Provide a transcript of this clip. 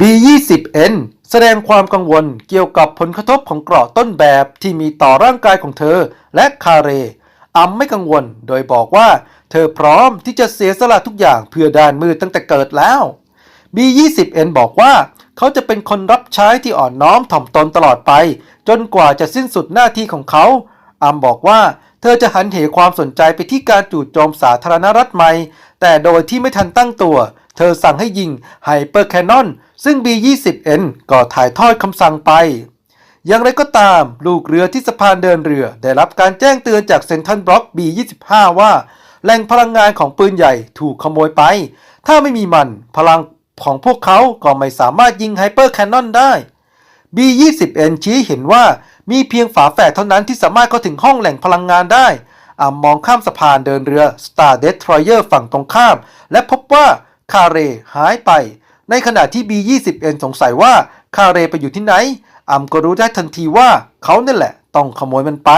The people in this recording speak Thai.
B20N แสดงความกังวลเกี่ยวกับผลกระทบของเกราะต้นแบบที่มีต่อร่างกายของเธอและคาเรอัมไม่กังวลโดยบอกว่า เธอพร้อมที่จะเสียสละทุกอย่างเพื่อด้านมืดตั้งแต่เกิดแล้ว B20N บอกว่าเขาจะเป็นคนรับใช้ที่อ่อนน้อมถ่อมตนตลอดไป จนกว่าจะสิ้นสุดหน้าที่ของเขา อัมบอกว่าเธอจะหันเหความสนใจไปที่การจู่โจมสาธารณรัฐใหม่ แต่โดยที่ไม่ทันตั้งตัว เธอสั่งให้ยิงไฮเปอร์แคนนอนซึ่ง B20N ก็ถ่ายทอดคำสั่งไป อย่างไรก็ตาม ลูกเรือที่สะพานเดินเรือ ได้รับการแจ้งเตือนจากเซนทันบล็อก B25 ว่าแหล่งพลังงานของปืนใหญ่ถูกขโมยไป ถ้าไม่มีมันพลังของพวกเขาก็ไม่สามารถยิงไฮเปอร์แคนนอนได้ B20N ชี้เห็นว่ามีเพียงฝาแฝดเท่านั้นที่สามารถเข้าถึงห้องแหล่งพลังงานได้อามมองข้ามสะพานเดินเรือ Star Destroyer ฝั่งตรงข้าม และพบว่า คาเรหายไป ในขณะที่ B20N สงสัยว่าคาเรไปอยู่ที่ไหนอัมก็รู้ได้ทันทีว่าเขานั่นแหละ ต้องขโมยมันไป